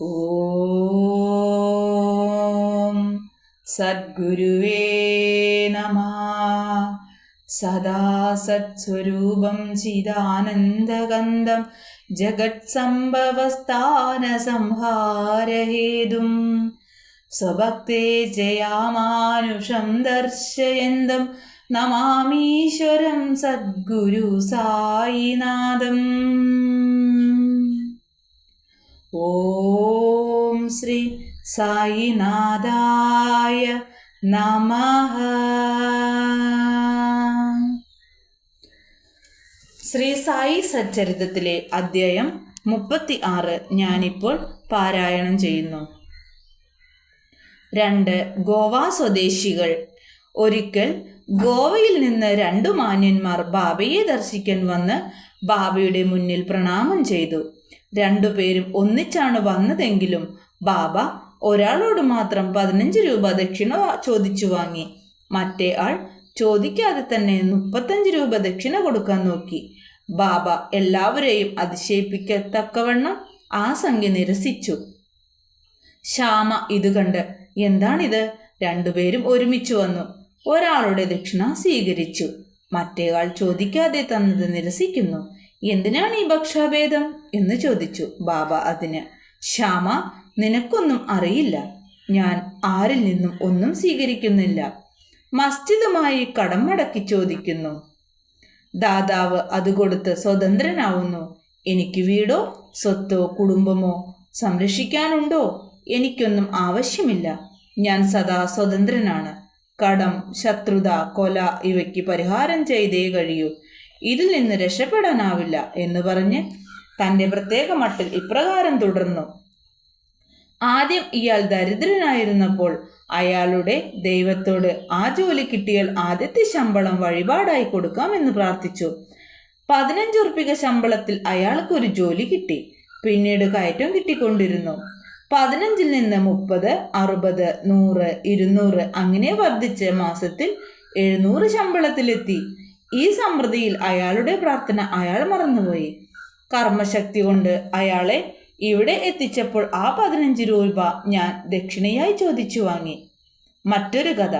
ഓം സദ്ഗുരുവേ നമ. സദാ സത്സ്വരൂപം ചിദാനന്ദഗന്ധം ജഗത്സംഭവസ്ഥാനസംഹാരഹേതും. സ്വഭക്തേ ജയാമാനുഷം ദർശയന്തം നമാമീശ്വരം സദ്ഗുരു സായിനാഥം. ഓം ശ്രീ സായിനാഥായ നമ. ശ്രീ സായി സച്ചരിതത്തിലെ അദ്ധ്യായം മുപ്പത്തി ആറ് ഞാനിപ്പോൾ പാരായണം ചെയ്യുന്നു. രണ്ട് ഗോവ സ്വദേശികൾ. ഒരിക്കൽ ഗോവയിൽ നിന്ന് രണ്ടു മാന്യന്മാർ ബാബയെ ദർശിക്കാൻ വന്ന് ബാബയുടെ മുന്നിൽ പ്രണാമം ചെയ്തു. രണ്ടുപേരും ഒന്നിച്ചാണ് വന്നതെങ്കിലും ബാബ ഒരാളോട് മാത്രം പതിനഞ്ച് രൂപ ദക്ഷിണ ചോദിച്ചു വാങ്ങി. മറ്റേ ആൾ ചോദിക്കാതെ തന്നെ മുപ്പത്തഞ്ച് രൂപ ദക്ഷിണ കൊടുക്കാൻ നോക്കി. ബാബ എല്ലാവരെയും അതിശയിപ്പിക്കത്തക്കവണ്ണം ആ സംഖ്യ നിരസിച്ചു. ശ്യാമ ഇത് കണ്ട് എന്താണിത്? രണ്ടുപേരും ഒരുമിച്ച് വന്നു. ഒരാളുടെ ദക്ഷിണ സ്വീകരിച്ചു. മറ്റേയാൾ ചോദിക്കാതെ തന്നത് നിരസിക്കുന്നു. എന്തിനാണ് ഈ ഭക്ഷാഭേദം? എന്ന് ചോദിച്ചു ബാബ അതിന്. ശ്യാമ നിനക്കൊന്നും അറിയില്ല. ഞാൻ ആരിൽ നിന്നും ഒന്നും സ്വീകരിക്കുന്നില്ല. മസ്ജിദുമായി കടം മടക്കി ചോദിക്കുന്നു. ദാതാവ് അത് കൊടുത്ത് സ്വതന്ത്രനാവുന്നു. എനിക്ക് വീടോ സ്വത്തോ കുടുംബമോ സംരക്ഷിക്കാനുണ്ടോ? എനിക്കൊന്നും ആവശ്യമില്ല. ഞാൻ സദാ സ്വതന്ത്രനാണ്. കടം ശത്രുത കൊല ഇവയ്ക്ക് പരിഹാരം ചെയ്തേ കഴിയൂ. ഇതിൽ നിന്ന് രക്ഷപ്പെടാനാവില്ല എന്ന് പറഞ്ഞ് തന്റെ പ്രത്യേക മട്ടിൽ ഇപ്രകാരം തുടർന്നു. ആദ്യം ഇയാൾ ദരിദ്രനായിരുന്നപ്പോൾ അയാളുടെ ദൈവത്തോട് ആ ജോലി കിട്ടിയാൽ ആദ്യത്തെ ശമ്പളം വഴിപാടായി കൊടുക്കാമെന്ന് പ്രാർത്ഥിച്ചു. പതിനഞ്ച് ഉറുപ്പിക ശമ്പളത്തിൽ അയാൾക്ക് ഒരു ജോലി കിട്ടി. പിന്നീട് കയറ്റം കിട്ടിക്കൊണ്ടിരുന്നു. പതിനഞ്ചിൽ നിന്ന് മുപ്പത് അറുപത് നൂറ് ഇരുന്നൂറ് അങ്ങനെ വർദ്ധിച്ച് മാസത്തിൽ എഴുന്നൂറ് ശമ്പളത്തിലെത്തി. ഈ സമൃദ്ധിയിൽ അയാളുടെ പ്രാർത്ഥന അയാൾ മറന്നുപോയി. കർമ്മശക്തി കൊണ്ട് അയാളെ ഇവിടെ എത്തിച്ചപ്പോൾ ആ പതിനഞ്ച് രൂപ ഞാൻ ദക്ഷിണയായി ചോദിച്ചു വാങ്ങി. മറ്റൊരു കഥ.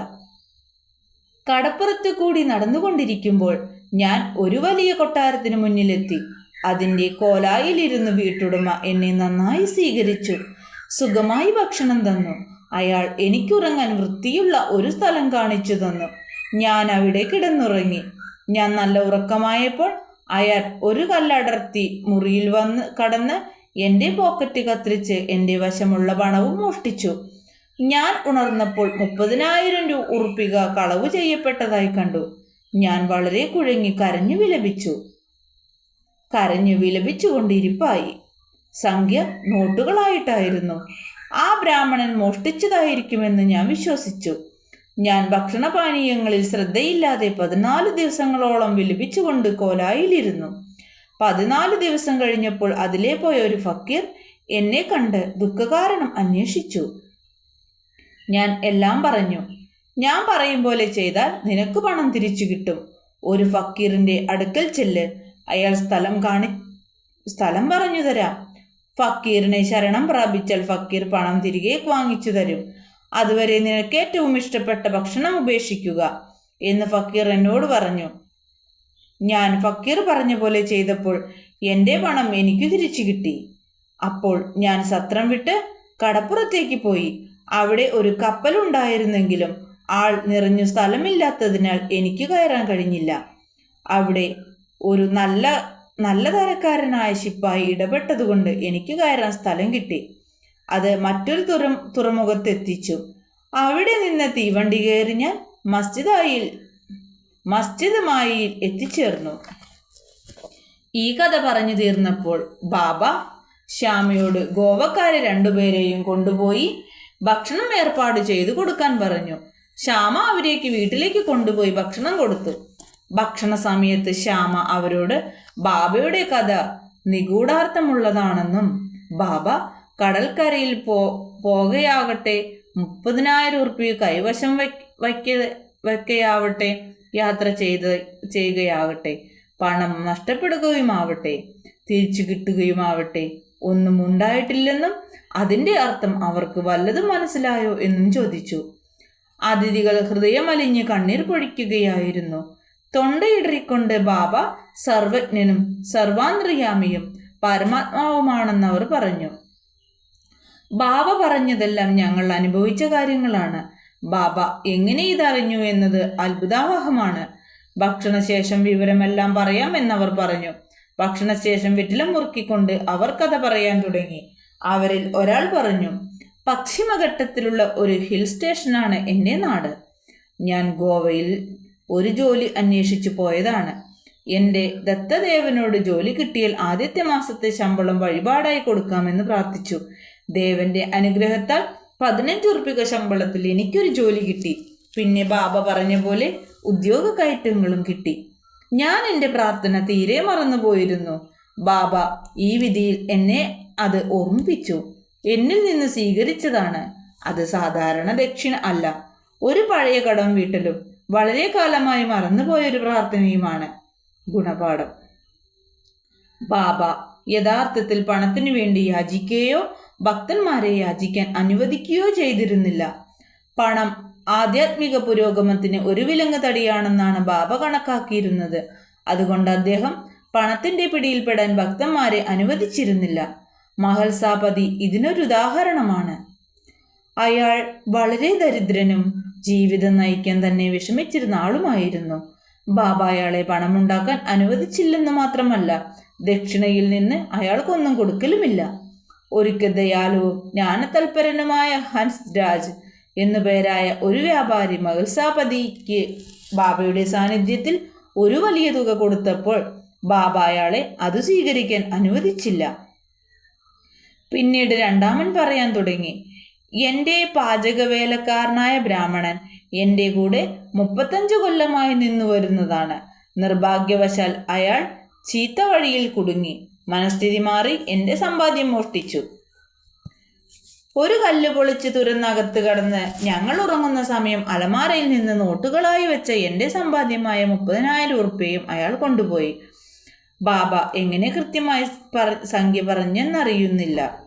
കടപ്പുറത്ത് കൂടി നടന്നുകൊണ്ടിരിക്കുമ്പോൾ ഞാൻ ഒരു വലിയ കൊട്ടാരത്തിന് മുന്നിലെത്തി. അതിന്റെ കോലായിലിരുന്ന് വീട്ടുടമ എന്നെ നന്നായി സ്വീകരിച്ചു. സുഖമായി ഭക്ഷണം തന്നു. അയാൾ എനിക്കുറങ്ങാൻ വൃത്തിയുള്ള ഒരു സ്ഥലം കാണിച്ചു തന്നു. ഞാൻ അവിടെ കിടന്നുറങ്ങി. ഞാൻ നല്ല ഉറക്കമായപ്പോൾ അയാൾ ഒരു കല്ലടർത്തി മുറിയിൽ വന്ന് കടന്ന് എന്റെ പോക്കറ്റ് കത്തിരിച്ച് എന്റെ വശമുള്ള പണവും മോഷ്ടിച്ചു. ഞാൻ ഉണർന്നപ്പോൾ മുപ്പതിനായിരം രൂപ ഉറുപ്പിക കളവ് ചെയ്യപ്പെട്ടതായി കണ്ടു. ഞാൻ വളരെ കുഴങ്ങി കരഞ്ഞു വിലപിച്ചു. കരഞ്ഞു വിലപിച്ചുകൊണ്ടിരിപ്പായി. സംഖ്യ നോട്ടുകളായിട്ടായിരുന്നു. ആ ബ്രാഹ്മണൻ മോഷ്ടിച്ചതായിരിക്കുമെന്ന് ഞാൻ വിശ്വസിച്ചു. ഞാൻ ഭക്ഷണപാനീയങ്ങളിൽ ശ്രദ്ധയില്ലാതെ പതിനാല് ദിവസങ്ങളോളം വിലപിച്ചുകൊണ്ട് കോലായിലിരുന്നു. പതിനാല് ദിവസം കഴിഞ്ഞപ്പോൾ അതിലെ പോയ ഒരു ഫക്കീർ എന്നെ കണ്ട് ദുഃഖകാരണം അന്വേഷിച്ചു. ഞാൻ എല്ലാം പറഞ്ഞു. ഞാൻ പറയും പോലെ ചെയ്താൽ നിനക്ക് പണം തിരിച്ചു കിട്ടും. ഒരു ഫക്കീറിന്റെ അടുക്കൽ ചെല്ല്. അയാൾ സ്ഥലം കാണി സ്ഥലം പറഞ്ഞു തരാം. ഫക്കീറിനെ ശരണം പ്രാപിച്ചാൽ ഫക്കീർ പണം തിരികെ വാങ്ങിച്ചു തരും. അതുവരെ നിനക്ക് ഏറ്റവും ഇഷ്ടപ്പെട്ട ഭക്ഷണം ഉപേക്ഷിക്കുക എന്ന് ഫക്കീർ എന്നോട് പറഞ്ഞു. ഞാൻ ഫക്കീർ പറഞ്ഞ പോലെ ചെയ്തപ്പോൾ എന്റെ പണം എനിക്ക് തിരിച്ചു കിട്ടി. അപ്പോൾ ഞാൻ സത്രം വിട്ട് കടപ്പുറത്തേക്ക് പോയി. അവിടെ ഒരു കപ്പലുണ്ടായിരുന്നെങ്കിലും ആൾ നിറഞ്ഞു സ്ഥലമില്ലാത്തതിനാൽ എനിക്ക് കയറാൻ കഴിഞ്ഞില്ല. അവിടെ ഒരു നല്ല നല്ല തരക്കാരനായ ശിപ്പായി ഇടപെട്ടതുകൊണ്ട് എനിക്ക് കയറാൻ സ്ഥലം കിട്ടി. അത് മറ്റൊരു തുറ തുറമുഖത്തെത്തിച്ചു. അവിടെ നിന്ന് തീവണ്ടി കയറി ഞാൻ മസ്ജിദായിൽ മസ്ജിദുമായി എത്തിച്ചേർന്നു. ഈ കഥ പറഞ്ഞു തീർന്നപ്പോൾ ബാബ ശ്യാമയോട് ഗോവക്കാരെ രണ്ടുപേരെയും കൊണ്ടുപോയി ഭക്ഷണം ഏർപ്പാട് ചെയ്തു കൊടുക്കാൻ പറഞ്ഞു. ശ്യാമ അവരേക്ക് വീട്ടിലേക്ക് കൊണ്ടുപോയി ഭക്ഷണം കൊടുത്തു. ഭക്ഷണ സമയത്ത് ശ്യാമ അവരോട് ബാബയുടെ കഥ നിഗൂഢാർത്ഥമുള്ളതാണെന്നും ബാബ കടൽക്കരയിൽ പോ പോകയാകട്ടെ മുപ്പതിനായിരം ഉറുപ്പിക കൈവശം വയ്ക്ക വയ്ക്ക വയ്ക്കയാവട്ടെ യാത്ര ചെയ്ത് ചെയ്യുകയാകട്ടെ. പണം നഷ്ടപ്പെടുകയുമാവട്ടെ തിരിച്ചു കിട്ടുകയുമാവട്ടെ ഒന്നും ഉണ്ടായിട്ടില്ലെന്നും അതിന്റെ അർത്ഥം അവർക്ക് വല്ലതും മനസ്സിലായോ എന്നും ചോദിച്ചു. അതിഥികൾ ഹൃദയമലിഞ്ഞ് കണ്ണീർ പൊഴിക്കുകയായിരുന്നു. തൊണ്ടയിടറിക്കൊണ്ട് ബാബ സർവജ്ഞനും സർവാന്തര്യാമിയും പരമാത്മാവുമാണെന്നവർ പറഞ്ഞു. ബാബ പറഞ്ഞതെല്ലാം ഞങ്ങൾ അനുഭവിച്ച കാര്യങ്ങളാണ്. ബാബ എങ്ങനെ ഇതറിഞ്ഞു എന്നത് അത്ഭുതാവഹമാണ്. ഭക്ഷണശേഷം വിവരമെല്ലാം പറയാം എന്നവർ പറഞ്ഞു. ഭക്ഷണശേഷം വെറ്റിലം മുറുക്കിക്കൊണ്ട് അവർ കഥ പറയാൻ തുടങ്ങി. അവരിൽ ഒരാൾ പറഞ്ഞു പശ്ചിമഘട്ടത്തിലുള്ള ഒരു ഹിൽ സ്റ്റേഷനാണ് എന്റെ നാട്. ഞാൻ ഗോവയിൽ ഒരു ജോലി അന്വേഷിച്ചു പോയതാണ്. എന്റെ ദത്തദേവനോട് ജോലി കിട്ടിയാൽ ആദ്യത്തെ മാസത്തെ ശമ്പളം വഴിപാടായി കൊടുക്കാമെന്ന് പ്രാർത്ഥിച്ചു. ദേവന്റെ അനുഗ്രഹത്താൽ പതിനഞ്ച് ഉറുപ്പിക ശമ്പളത്തിൽ എനിക്കൊരു ജോലി കിട്ടി. പിന്നെ ബാബ പറഞ്ഞ പോലെ ഉദ്യോഗ കയറ്റങ്ങളും കിട്ടി. ഞാൻ എന്റെ പ്രാർത്ഥന തീരെ മറന്നുപോയിരുന്നു. ബാബ ഈ വിധിയിൽ എന്നെ അത് ഓർമ്മിപ്പിച്ചു. എന്നിൽ നിന്ന് സ്വീകരിച്ചതാണ്. അത് സാധാരണ ദക്ഷിണ അല്ല. ഒരു പഴയ കടം വീട്ടലും വളരെ കാലമായി മറന്നുപോയൊരു പ്രാർത്ഥനയുമാണ്. ഗുണപാഠം. ബാബ യഥാർത്ഥത്തിൽ പണത്തിനു വേണ്ടി യാചിക്കുകയോ ഭക്തന്മാരെ യാചിക്കാൻ അനുവദിക്കുകയോ ചെയ്തിരുന്നില്ല. പണം ആധ്യാത്മിക പുരോഗമനത്തിന് ഒരു വിലങ്ങ് തടിയാണെന്നാണ് ബാബ കണക്കാക്കിയിരുന്നത്. അതുകൊണ്ട് അദ്ദേഹം പണത്തിന്റെ പിടിയിൽപ്പെടാൻ ഭക്തന്മാരെ അനുവദിച്ചിരുന്നില്ല. മഹൽസാപതി ഇതിനൊരു ഉദാഹരണമാണ്. അയാൾ വളരെ ദരിദ്രനും ജീവിതം നയിക്കാൻ തന്നെ വിഷമിച്ചിരുന്ന ആളുമായിരുന്നു. ബാബ അയാളെ പണമുണ്ടാക്കാൻ അനുവദിച്ചില്ലെന്ന് മാത്രമല്ല ദക്ഷിണയിൽ നിന്ന് അയാൾക്കൊന്നും കൊടുക്കലുമില്ല. ഒരിക്കൽ ദയാലുവും ജ്ഞാനതൽപരനുമായ ഹൻസ് രാജ് എന്നു പേരായ ഒരു വ്യാപാരി മഹൽസാപതിക്ക് ബാബയുടെ സാന്നിധ്യത്തിൽ ഒരു വലിയ തുക കൊടുത്തപ്പോൾ ബാബ അയാളെ അത് സ്വീകരിക്കാൻ അനുവദിച്ചില്ല. പിന്നീട് രണ്ടാമൻ പറയാൻ തുടങ്ങി എന്റെ പാചകവേലക്കാരനായ ബ്രാഹ്മണൻ എന്റെ കൂടെ മുപ്പത്തഞ്ച് കൊല്ലമായി നിന്നു വരുന്നതാണ് നിർഭാഗ്യവശാൽ അയാൾ ചീത്ത വഴിയിൽ കുടുങ്ങി. മനസ്ഥിതി മാറി എന്റെ സമ്പാദ്യം മോഷ്ടിച്ചു. ഒരു കല്ല് പൊളിച്ച് തുരന്നകത്ത് കടന്ന് ഞങ്ങൾ ഉറങ്ങുന്ന സമയം അലമാരയിൽ നിന്ന് നോട്ടുകളായി വെച്ച എന്റെ സമ്പാദ്യമായ മുപ്പതിനായിരം ഉറുപ്പ്യയും അയാൾ കൊണ്ടുപോയി. ബാബ എങ്ങനെ കൃത്യമായി സംഖ്യ പറഞ്ഞെന്നറിയുന്നില്ല.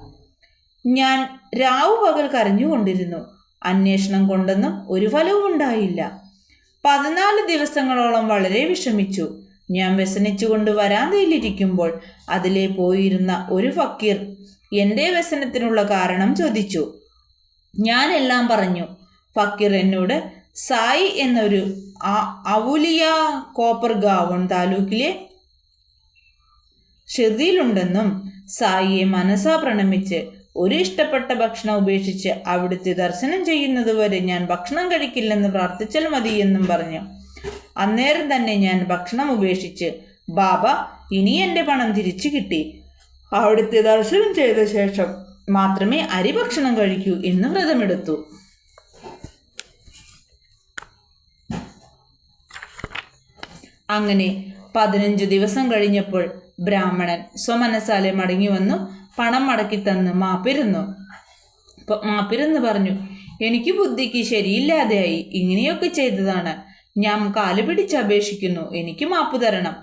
ഞാൻ രാവു പകൽ കരഞ്ഞുകൊണ്ടിരുന്നു. അന്വേഷണം കൊണ്ടെന്നും ഒരു ഫലവും ഉണ്ടായില്ല. പതിനാല് ദിവസങ്ങളോളം വളരെ വിഷമിച്ചു. ഞാൻ വ്യസനിച്ചുകൊണ്ട് വരാന്തയിലിരിക്കുമ്പോൾ അതിലെ പോയിരുന്ന ഒരു ഫക്കീർ എന്റെ വ്യസനത്തിനുള്ള കാരണം ചോദിച്ചു. ഞാൻ എല്ലാം പറഞ്ഞു. ഫക്കീർ എന്നോട് സായി എന്നൊരു ഔലിയ കോപ്പർഗാവൺ താലൂക്കിലെ ഷിർദിയിലുണ്ടെന്നും സായിയെ മനസ്സാ പ്രണമിച്ച് ഒരു ഇഷ്ടപ്പെട്ട ഭക്ഷണം ഉപേക്ഷിച്ച് അവിടുത്തെ ദർശനം ചെയ്യുന്നതുവരെ ഞാൻ ഭക്ഷണം കഴിക്കില്ലെന്ന് പ്രാർത്ഥിച്ചാൽ മതിയെന്നും പറഞ്ഞു. അന്നേരം തന്നെ ഞാൻ ഭക്ഷണം ഉപേക്ഷിച്ച് ബാബ ഇനി എന്റെ പണം തിരിച്ചു കിട്ടി. അവിടുത്തെ ദർശനം ചെയ്ത ശേഷം മാത്രമേ അരി ഭക്ഷണം കഴിക്കൂ എന്ന് വ്രതമെടുത്തു. അങ്ങനെ പതിനഞ്ച് ദിവസം കഴിഞ്ഞപ്പോൾ ബ്രാഹ്മണൻ സ്വമനസാലെ മടങ്ങി വന്നു പണം മടക്കി തന്ന് മാപ്പിരുന്നു. മാപ്പിരുന്ന് പറഞ്ഞു എനിക്ക് ബുദ്ധിക്ക് ശരിയില്ലാതെയായി ഇങ്ങനെയൊക്കെ ചെയ്തതാണ്. ഞാൻ കാൽ പിടിച്ച് അപേക്ഷിക്കുന്നു. എനിക്ക് മാപ്പ് തരണം.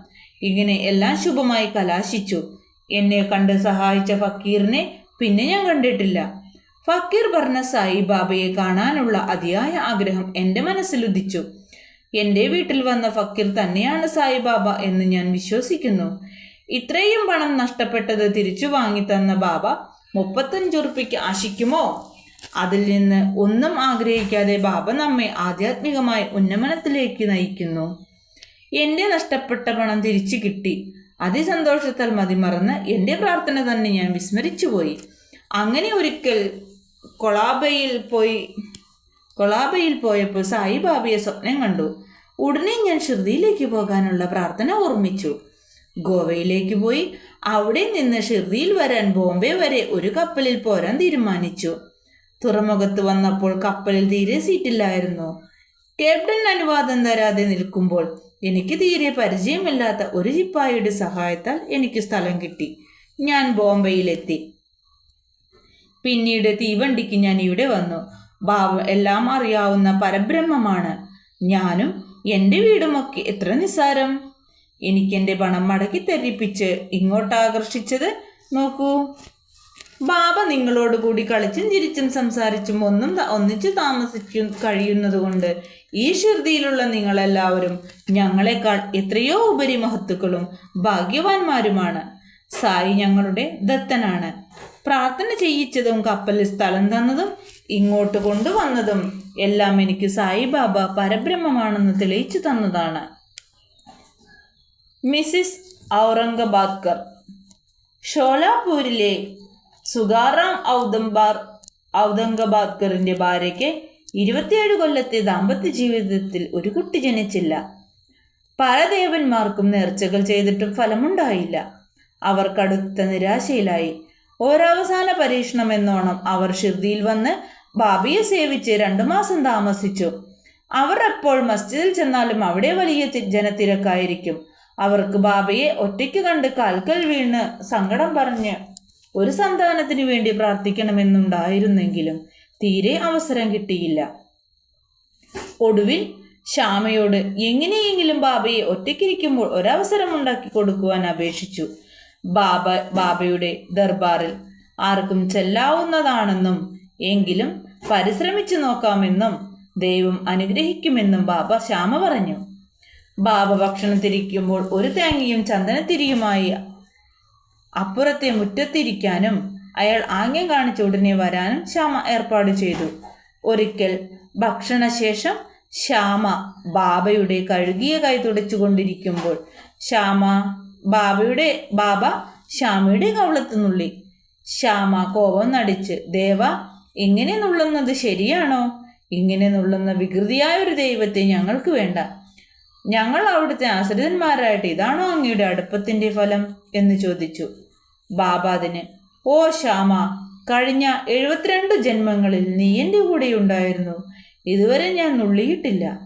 ഇങ്ങനെ എല്ലാം ശുഭമായി കലാശിച്ചു. എന്നെ കണ്ട് സഹായിച്ച ഫക്കീറിനെ പിന്നെ ഞാൻ കണ്ടിട്ടില്ല. ഫക്കീർ പറഞ്ഞ സായിബാബയെ കാണാനുള്ള അതിയായ ആഗ്രഹം എന്റെ മനസ്സിലുദിച്ചു എന്റെ വീട്ടിൽ വന്ന ഫക്കീർ തന്നെയാണ് സായിബാബ എന്ന് ഞാൻ വിശ്വസിക്കുന്നു. ഇത്രയും പണം നഷ്ടപ്പെട്ടത് തിരിച്ചു വാങ്ങി തന്ന ബാബ മുപ്പത്തഞ്ച് ഉറുപ്പിക്ക് ആശിക്കുമോ? അതിൽ നിന്ന് ഒന്നും ആഗ്രഹിക്കാതെ ബാബ നമ്മെ ആധ്യാത്മികമായ ഉന്നമനത്തിലേക്ക് നയിക്കുന്നു. എന്റെ നഷ്ടപ്പെട്ട പണം തിരിച്ചു കിട്ടി. അതിസന്തോഷത്താൽ മതിമറന്ന് എന്റെ പ്രാർത്ഥന തന്നെ ഞാൻ വിസ്മരിച്ചു പോയി അങ്ങനെ ഒരിക്കൽ കൊളാബയിൽ പോയി കൊളാബയിൽ പോയപ്പോൾ സായിബാബയെ സ്വപ്നം കണ്ടു. ഉടനെ ഞാൻ ഷിർദിയിലേക്ക് പോകാനുള്ള പ്രാർത്ഥന ഓർമ്മിച്ചു. ഗോവയിലേക്ക് പോയി അവിടെ നിന്ന് ഷിർദിയിൽ വരാൻ ബോംബെ വരെ ഒരു കപ്പലിൽ പോരാൻ തീരുമാനിച്ചു. തുറമുഖത്ത് വന്നപ്പോൾ കപ്പലിൽ തീരെ സീറ്റില്ലായിരുന്നു. ക്യാപ്റ്റൻ അനുവാദം തരാതെ നിൽക്കുമ്പോൾ എനിക്ക് തീരെ പരിചയമില്ലാത്ത ഒരു ചിപ്പായിയുടെ സഹായത്താൽ എനിക്ക് സ്ഥലം കിട്ടി. ഞാൻ ബോംബെയിലെത്തി. പിന്നീട് തീവണ്ടിക്ക് ഞാൻ ഇവിടെ വന്നു. ഭാവ എല്ലാം അറിയാവുന്ന പരബ്രഹ്മമാണ്. ഞാനും എന്റെ വീടുമൊക്കെ എത്ര നിസ്സാരം. എനിക്കെന്റെ പണം മടക്കി തെറിപ്പിച്ച് ഇങ്ങോട്ട് ആകർഷിച്ചത് നോക്കൂ. ബാബ നിങ്ങളോട് കൂടി കളിച്ചും ചിരിച്ചും സംസാരിച്ചും ഒന്നും ഒന്നിച്ചു താമസിക്കും കഴിയുന്നതുകൊണ്ട് ഈ ഷിർദിയിലുള്ള നിങ്ങളെല്ലാവരും ഞങ്ങളെക്കാൾ എത്രയോ ഉപരി മഹത്തുക്കളും ഭാഗ്യവാന്മാരുമാണ്. സായി ഞങ്ങളുടെ ദത്തനാണ്. പ്രാർത്ഥന ചെയ്യിച്ചതും കപ്പലിൽ സ്ഥലം തന്നതും ഇങ്ങോട്ട് കൊണ്ടുവന്നതും എല്ലാം എനിക്ക് സായിബാബ പരബ്രഹ്മമാണെന്ന് തെളിയിച്ചു തന്നതാണ്. മിസിസ് ഔറംഗബാദ്കർ ഷോലാപൂരിലെ സുഗാറാം ഔദംബാർ ഔദംഗബാദ്കറിന്റെ ഭാര്യയ്ക്ക് ഇരുപത്തിയേഴ് കൊല്ലത്തെ ദാമ്പത്യ ജീവിതത്തിൽ ഒരു കുട്ടി ജനിച്ചില്ല. പല ദേവന്മാർക്കും നേർച്ചകൾ ചെയ്തിട്ടും ഫലമുണ്ടായില്ല. അവർ കടുത്ത നിരാശയിലായി. ഓരവസാന പരീക്ഷണം എന്നോണം അവർ ഷിർദിയിൽ വന്ന് ബാബിയെ സേവിച്ച് രണ്ടു മാസം താമസിച്ചു. അവർ അപ്പോൾ മസ്ജിദിൽ ചെന്നാലും അവിടെ വലിയ ജനത്തിരക്കായിരിക്കും. അവർക്ക് ബാബയെ ഒറ്റയ്ക്ക് കണ്ട് കാൽക്കൽ വീണ് സങ്കടം പറഞ്ഞ് ഒരു സന്താനത്തിന് വേണ്ടി പ്രാർത്ഥിക്കണമെന്നുണ്ടായിരുന്നെങ്കിലും തീരെ അവസരം കിട്ടിയില്ല. ഒടുവിൽ ശ്യാമയോട് എങ്ങനെയെങ്കിലും ബാബയെ ഒറ്റയ്ക്കിരിക്കുമ്പോൾ ഒരവസരം ഉണ്ടാക്കി കൊടുക്കുവാൻ അപേക്ഷിച്ചു. ബാബ ബാബയുടെ ദർബാറിൽ ആർക്കും ചെല്ലാവുന്നതാണെന്നും എങ്കിലും പരിശ്രമിച്ചു നോക്കാമെന്നും ദൈവം അനുഗ്രഹിക്കുമെന്നും ബാബ ശ്യാമ പറഞ്ഞു. ബാബ ഭക്ഷണത്തിരിക്കുമ്പോൾ ഒരു തേങ്ങയും ചന്ദനത്തിരിയുമായി അപ്പുറത്തെ മുറ്റത്തിരിക്കാനും അയാൾ ആംഗ്യം കാണിച്ച ഉടനെ വരാനും ശ്യാമ ഏർപ്പാട് ചെയ്തു. ഒരിക്കൽ ഭക്ഷണശേഷം ശ്യാമ ബാബയുടെ കഴുകിയ കൈ തുടച്ചുകൊണ്ടിരിക്കുമ്പോൾ ശ്യാമ ബാബയുടെ ബാബ ശ്യാമയുടെ കവളത്ത് നുള്ളി. ശ്യാമ കോപം നടിച്ച് ദേവ ഇങ്ങനെ നുള്ളുന്നത് ശരിയാണോ? ഇങ്ങനെ നുള്ളുന്ന വികൃതിയായ ഒരു ദൈവത്തെ ഞങ്ങൾക്ക് വേണ്ട. ഞങ്ങൾ അവിടുത്തെ ആശ്രിതന്മാരായിട്ട് ഇതാണോ അങ്ങയുടെ അടുപ്പത്തിന്റെ ഫലം? എന്ന് ചോദിച്ചു. ബാബ അതിന് ഓ ശ്യാമ കഴിഞ്ഞ എഴുപത്തിരണ്ട് ജന്മങ്ങളിൽ നീ എന്റെ കൂടെ ഉണ്ടായിരുന്നു. ഇതുവരെ ഞാൻ നുള്ളിയിട്ടില്ല.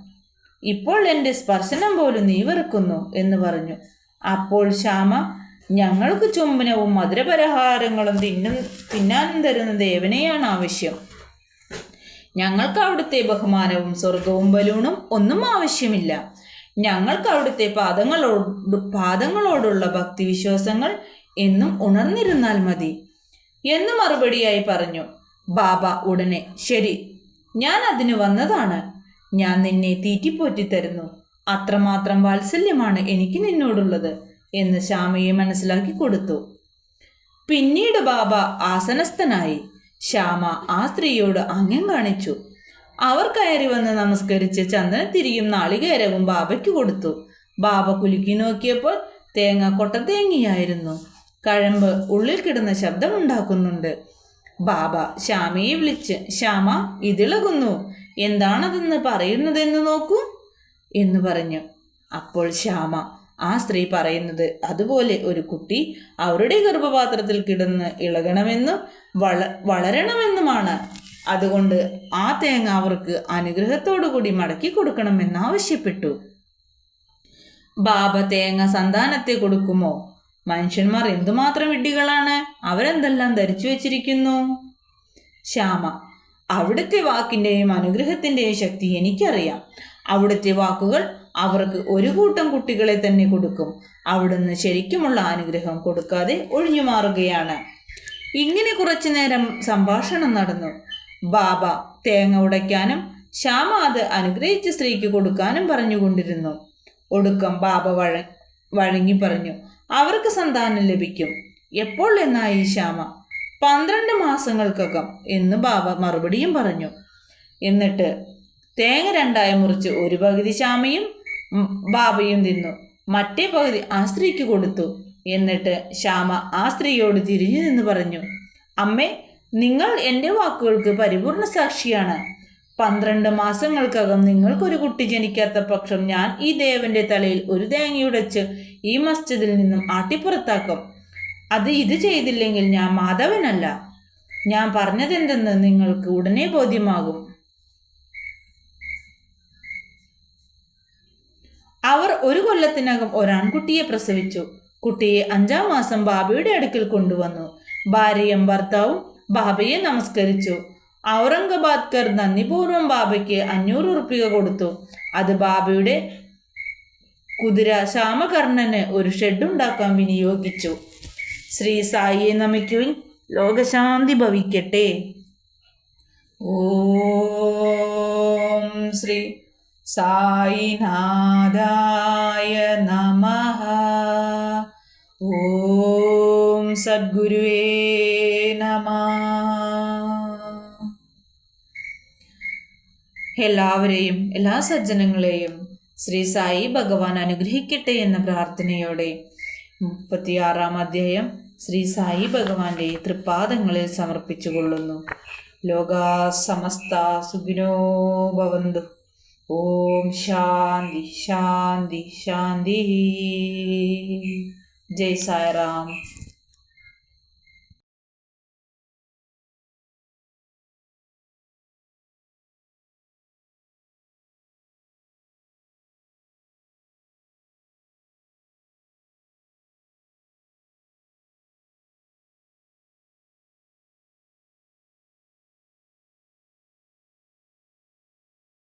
ഇപ്പോൾ എന്റെ സ്പർശനം പോലും നീ വെറുക്കുന്നു എന്ന് പറഞ്ഞു. അപ്പോൾ ശ്യാമ ഞങ്ങൾക്ക് ചുംബനവും മധുരപലഹാരങ്ങളും തിന്നും തിന്നാനും തരുന്ന ദേവനെയാണ് ആവശ്യം. ഞങ്ങൾക്ക് അവിടുത്തെ ബഹുമാനവും സ്വർഗവും ബലൂണും ഒന്നും ആവശ്യമില്ല. ഞങ്ങൾക്ക് അവിടുത്തെ പാദങ്ങളോട് പാദങ്ങളോടുള്ള ഭക്തിവിശ്വാസങ്ങൾ എന്നും ഉണർന്നിരുന്നാൽ മതി. എന്ന് മറുപടിയായി പറഞ്ഞു ബാബ ഉടനെ. ശരി. ഞാൻ അതിന് വന്നതാണ്. ഞാൻ നിന്നെ തീറ്റിപ്പോറ്റി തരുന്നു. അത്രമാത്രം വാത്സല്യമാണ് എനിക്ക് നിന്നോടുള്ളത് എന്ന് ശ്യാമയെ മനസ്സിലാക്കി കൊടുത്തു. പിന്നീട് ബാബ ആസനസ്ഥനായി. ശ്യാമ ആ സ്ത്രീയോട് അംഗം കാണിച്ചു. അവർ കയറി വന്ന് നമസ്കരിച്ച് ചന്ദനത്തിരിയും നാളികേരവും ബാബയ്ക്ക് കൊടുത്തു. ബാബ കുലുക്കി നോക്കിയപ്പോൾ തേങ്ങ കൊട്ടത്തേങ്ങയായിരുന്നു കഴമ്പ് ഉള്ളിൽ കിടന്ന ശബ്ദമുണ്ടാക്കുന്നുണ്ട്. ബാബ ശ്യാമയെ വിളിച്ച് ശ്യാമ ഇതിളകുന്നു. എന്താണതെന്ന് പറയുന്നതെന്ന് നോക്കൂ. എന്ന് പറഞ്ഞു. അപ്പോൾ ശ്യാമ ആ സ്ത്രീ പറയുന്നത് അതുപോലെ ഒരു കുട്ടി അവരുടെ ഗർഭപാത്രത്തിൽ കിടന്ന് ഇളകണമെന്നും വള വളരണമെന്നുമാണ്. അതുകൊണ്ട് ആ തേങ്ങ അവർക്ക് അനുഗ്രഹത്തോടു കൂടി മടക്കി കൊടുക്കണമെന്ന് ആവശ്യപ്പെട്ടു ബാബ തേങ്ങ സന്താനത്തെ കൊടുക്കുമോ? മനുഷ്യന്മാർ എന്തുമാത്രം വിഡ്ഢികളാണ്? അവരെന്തെല്ലാം ധരിച്ചു വച്ചിരിക്കുന്നു? ശ്യാമ അവിടുത്തെ വാക്കിന്റെയും അനുഗ്രഹത്തിന്റെയും ശക്തി എനിക്കറിയാം. അവിടുത്തെ വാക്കുകൾ അവർക്ക് ഒരു കൂട്ടം കുട്ടികളെ തന്നെ കൊടുക്കും. അവിടുന്ന് ശരിക്കുമുള്ള അനുഗ്രഹം കൊടുക്കാതെ ഒഴിഞ്ഞു മാറുകയാണ്. ഇങ്ങനെ കുറച്ചു നേരം സംഭാഷണം നടന്നു. ബാബ തേങ്ങ ഉടയ്ക്കാനും ശ്യാമ അത് അനുഗ്രഹിച്ച സ്ത്രീക്ക് കൊടുക്കാനും പറഞ്ഞുകൊണ്ടിരുന്നു. ഒടുക്കം ബാബ വഴ വഴങ്ങി പറഞ്ഞു അവർക്ക് സന്താനം ലഭിക്കും. എപ്പോൾ എന്നായി ശ്യാമ? പന്ത്രണ്ട് മാസങ്ങൾക്കകം എന്ന് ബാബ മറുപടിയും പറഞ്ഞു. എന്നിട്ട് തേങ്ങ രണ്ടായി മുറിച്ച് ഒരു പകുതി ശ്യാമയും ബാബയും തിന്നു. മറ്റേ പകുതി ആ സ്ത്രീക്ക് കൊടുത്തു. എന്നിട്ട് ശ്യാമ ആ സ്ത്രീയോട് തിരിഞ്ഞു നിന്ന് പറഞ്ഞു അമ്മേ നിങ്ങൾ എന്റെ വാക്കുകൾക്ക് പരിപൂർണ സാക്ഷിയാണ്. പന്ത്രണ്ട് മാസങ്ങൾക്കകം നിങ്ങൾക്കൊരു കുട്ടി ജനിക്കാത്ത പക്ഷം ഞാൻ ഈ ദേവന്റെ തലയിൽ ഒരു തേങ്ങയുടച്ച് ഈ മസ്ജിദിൽ നിന്നും ആട്ടിപ്പുറത്താക്കും. അത് ഇത് ചെയ്തില്ലെങ്കിൽ ഞാൻ മാധവനല്ല. ഞാൻ പറഞ്ഞതെന്തെന്ന് നിങ്ങൾക്ക് ഉടനെ ബോധ്യമാകും. അവർ ഒരു കൊല്ലത്തിനകം ഒരാൺകുട്ടിയെ പ്രസവിച്ചു. കുട്ടിയെ അഞ്ചാം മാസം ബാബയുടെ അടുക്കൽ കൊണ്ടുവന്നു. ഭാര്യയും ഭർത്താവും ബാബയെ നമസ്കരിച്ചു. ഔറംഗബാദ്കർ നന്ദിപൂർവം ബാബയ്ക്ക് അഞ്ഞൂറ് ഉറുപ്പിക കൊടുത്തു. അത് ബാബയുടെ കുതിര ശ്യാമകർണന് ഒരു ഷെഡ് ഉണ്ടാക്കാൻ വിനിയോഗിച്ചു. ശ്രീ സായിയെ നമിക്കുവിൻ. ലോകശാന്തി ഭവിക്കട്ടെ. ഓം ശ്രീ സായിനാഥായ നമ. ഓം സദ്ഗുരുവേ എല്ലാവരെയും എല്ലാ സജ്ജനങ്ങളെയും ശ്രീ സായി ഭഗവാൻ അനുഗ്രഹിക്കട്ടെ എന്ന പ്രാർത്ഥനയോടെ മുപ്പത്തിയാറാം അധ്യായം ശ്രീ സായി ഭഗവാന്റെ തൃപ്പാദങ്ങളിൽ സമർപ്പിച്ചു കൊള്ളുന്നു ലോകാ സമസ്ത സുഖിനോ ഭവന്തു. ഓം ശാന്തി ശാന്തി ശാന്തി. ജയ് സായറാം